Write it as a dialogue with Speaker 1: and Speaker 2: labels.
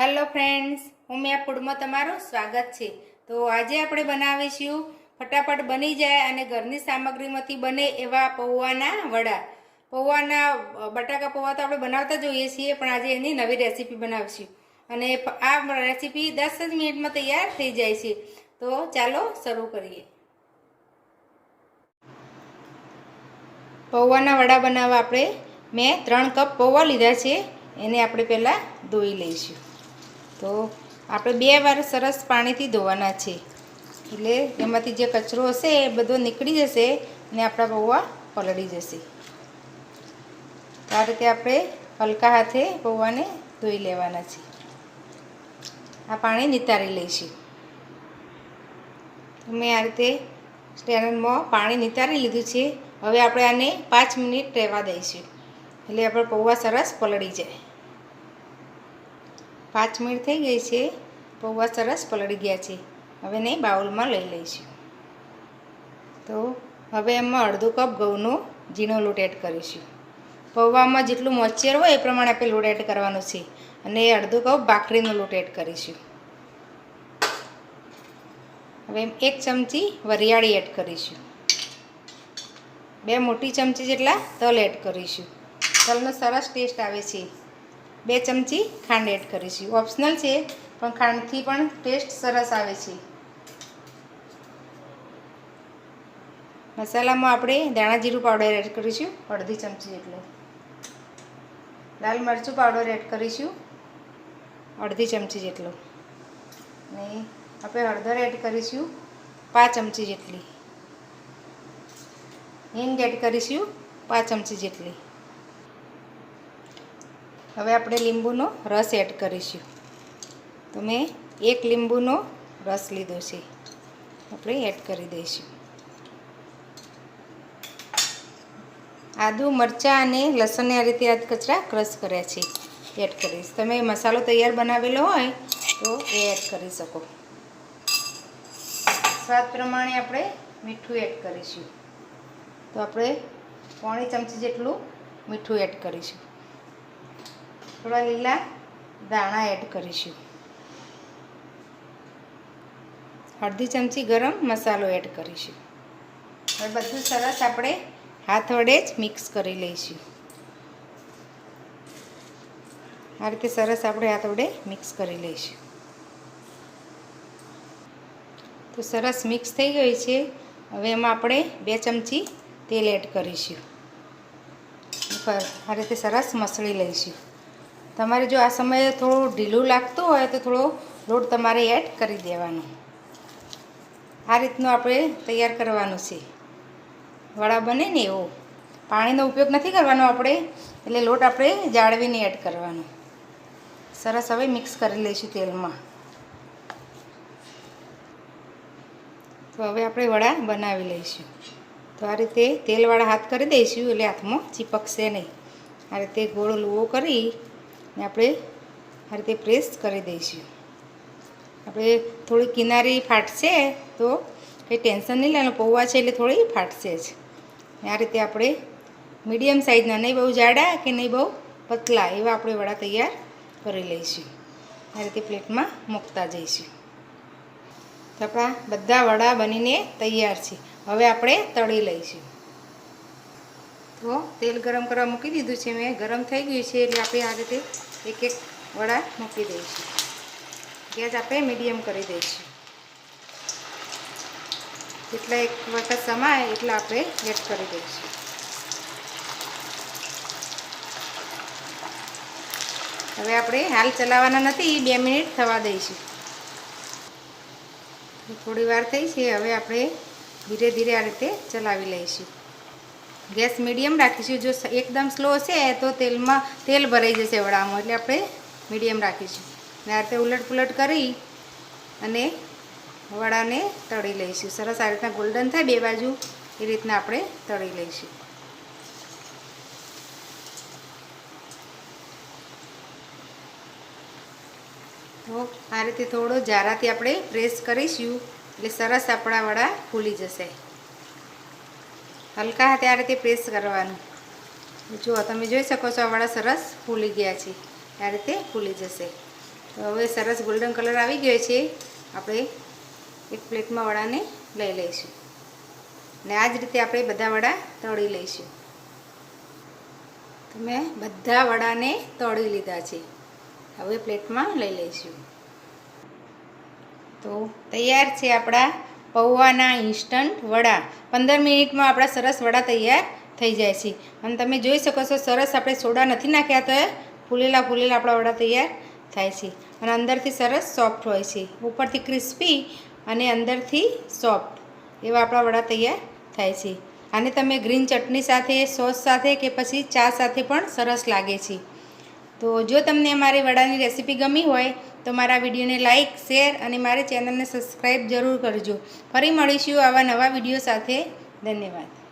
Speaker 1: Hello friends Umiya ફૂડમાં તમારું સ્વાગત છે. તો આજે આપણે બનાવીશું ફટાફટ બની જાય અને ઘરની સામગ્રીમાંથી બને એવા પૌવાના વડા. પૌવાના બટાકા પૌવા તો આપણે બનાવતા જોઈએ છીએ, પણ આજે એની નવી રેસીપી બનાવીશું. અને આ રેસીપી દસ જ મિનિટમાં તૈયાર થઈ જાય છે. તો ચાલો શરૂ કરીએ. પૌવાના વડા બનાવવા આપણે મેં ત્રણ કપ પૌવા લીધા છે. એને આપણે પહેલાં ધોઈ લઈશું. તો આપણે બે વાર સરસ પાણીથી ધોવાના છે. એટલે એમાંથી જે કચરો હશે એ બધો નીકળી જશે અને આપણા પૌવા પલળી જશે. આ રીતે આપણે હલકા હાથે પૌવાને ધોઈ લેવાના છે. આ પાણી નિતારી લઈશું. મેં આ રીતે સ્ટેન્ડમાં પાણી નિતારી લીધું છે. હવે આપણે આને પાંચ મિનિટ રહેવા દઈશું. એટલે આપણે પૌવા સરસ પલળી જાય. પાંચ મિનિટ થઈ ગઈ છે, પૌવા સરસ પલળી ગયા છે. હવે ને બાઉલમાં લઈ લઈશું. તો હવે એમાં અડધો કપ ઘઉંનો ઝીણો લોટ એડ કરીશું. પૌવામાં જેટલું મોઇશ્ચર હોય એ પ્રમાણે આપણે લોટ એડ કરવાનો છે. અને અડધો કપ ભાખરીનો લોટ એડ કરીશું. હવે એક ચમચી વરિયાળી એડ કરીશું. બે મોટી ચમચી જેટલા તલ એડ કરીશું. તલનો સરસ ટેસ્ટ આવે છે. બે ચમચી ખાંડ એડ કરીશું. ઓપ્શનલ છે, પણ ખાંડથી પણ ટેસ્ટ સરસ આવે છે. મસાલામાં આપણે દાણા જીરું પાવડર એડ કરીશું, અડધી ચમચી જેટલો. લાલ મરચું પાવડર એડ કરીશું, અડધી ચમચી જેટલો. ને આપણે હળદર એડ કરીશું, પાંચ ચમચી જેટલી. હિંગ એડ કરીશું, પાંચ ચમચી જેટલી. હવે આપણે લીંબુનો રસ એડ કરીશું. તો મેં એક લીંબુનો રસ લીધો છે. આપણે એડ કરી દઈશું. આદુ, મરચાં અને લસણને આ રીતે આદ કચરા ક્રશ કર્યા છે. એડ કરીશ. તમે મસાલો તૈયાર બનાવેલો હોય તો એ એડ કરી શકો. સ્વાદ પ્રમાણે આપણે મીઠું એડ કરીશું. તો આપણે પોણી ચમચી જેટલું મીઠું એડ કરીશું. થોડા લીલા દાણા એડ કરીશું. અડધી ચમચી ગરમ મસાલો એડ કરીશું. હવે બધું સરસ આપણે હાથ વડે જ મિક્સ કરી લઈશું. આ રીતે સરસ આપણે હાથ વડે મિક્સ કરી લઈશું. તો સરસ મિક્સ થઈ ગઈ છે. હવે એમાં આપણે બે ચમચી તેલ એડ કરીશું. આ રીતે સરસ મસળી લઈશું. તમારે જો આ સમયે થોડું ઢીલું લાગતું હોય તો થોડો લોટ તમારે એડ કરી દેવાનો. આ રીતનું આપણે તૈયાર કરવાનું છે. વડા બને ને એવો. પાણીનો ઉપયોગ નથી કરવાનો આપણે, એટલે લોટ આપણે જાળવીને એડ કરવાનો. સરસ હવે મિક્સ કરી લઈશું તેલમાં. તો હવે આપણે વડા બનાવી લઈશું. તો આ રીતે તેલવાળા હાથ કરી દઈશું, એટલે હાથમાં ચીપકશે નહીં. આ રીતે ગોળ લુવો કરી ને આપણે આ રીતે પ્રેસ કરી દઈશું. આપણે થોડી કિનારી ફાટશે તો કંઈ ટેન્શન નહીં લેવાનું પૌવા છે એટલે થોડી ફાટશે જ. આ રીતે આપણે મીડિયમ સાઇઝના નહીં બહુ જાડા કે નહીં બહુ પતલા, એવા આપણે વડા તૈયાર કરી લઈશું. આ રીતે પ્લેટમાં મૂકતા જઈશું. તો આપણા બધા વડા બનીને તૈયાર છે. હવે આપણે તળી લઈશું. તો તેલ ગરમ કરવા મૂકી દીધું છે મેં. ગરમ થઈ ગયું છે એટલે આપણે આ રીતે એક એક વડા મૂકી દઈશું. ગેસ આપણે મીડિયમ કરી દઈશું. જેટલા એક વખત સમાય એટલા આપણે એડ કરી દઈશું. હવે આપણે હાલ ચલાવવાના નથી, બે મિનિટ થવા દઈશું. થોડી વાર થઈ છે, હવે આપણે ધીરે ધીરે આ રીતે ચલાવી લઈશું. ગેસ મીડિયમ રાખીશું. જો એકદમ સ્લો છે તો તેલમાં તેલ ભરાઈ જશે વડામાં. એટલે આપણે મીડિયમ રાખીશું. ને આ રીતે ઉલટ પુલટ કરી અને વડાને તળી લઈશું. સરસ આ રીતના ગોલ્ડન થાય બે બાજુ, એ રીતના આપણે તળી લઈશું. તો આ રીતે થોડો જારાથી આપણે પ્રેસ કરીશું. એટલે સરસ આપણા વડા ફૂલી જશે. હલકા હાથે આ રીતે પ્રેસ કરવાનું. જુઓ તમે જોઈ શકો છો વડા સરસ ફૂલી ગયા છે. આ રીતે ફૂલી જશે. તો હવે સરસ ગોલ્ડન કલર આવી ગયો છે. આપણે એક પ્લેટમાં વડાને લઈ લઈશું. ને આ જ રીતે આપણે બધા વડા તળી લઈશું. તો મેં બધા વડાને તળી લીધા છે. હવે પ્લેટમાં લઈ લઈશું. તો તૈયાર છે આપણા પૌવાના ઇન્સ્ટન્ટ વડા. પંદર મિનિટમાં આપણા સરસ વડા તૈયાર થઈ જાય છે. અને તમે જોઈ શકો છો, સરસ આપણે સોડા નથી નાખ્યા તો ફૂલેલા ફૂલેલા આપણા વડા તૈયાર થાય છે. અને અંદરથી સરસ સોફ્ટ હોય છે. ઉપરથી ક્રિસ્પી અને અંદરથી સોફ્ટ એવા આપણા વડા તૈયાર થાય છે. આને તમે ગ્રીન ચટણી સાથે સોસ સાથે કે પછી ચા સાથે પણ સરસ લાગે છે. તો જો તમને અમારી વડાની રેસીપી ગમી હોય તો મારા વિડીયોને લાઇક શેર અને મારી ચેનલને સબસ્ક્રાઈબ જરૂર કરજો. ફરી મળીશું આવા નવા વીડિયો સાથે. ધન્યવાદ.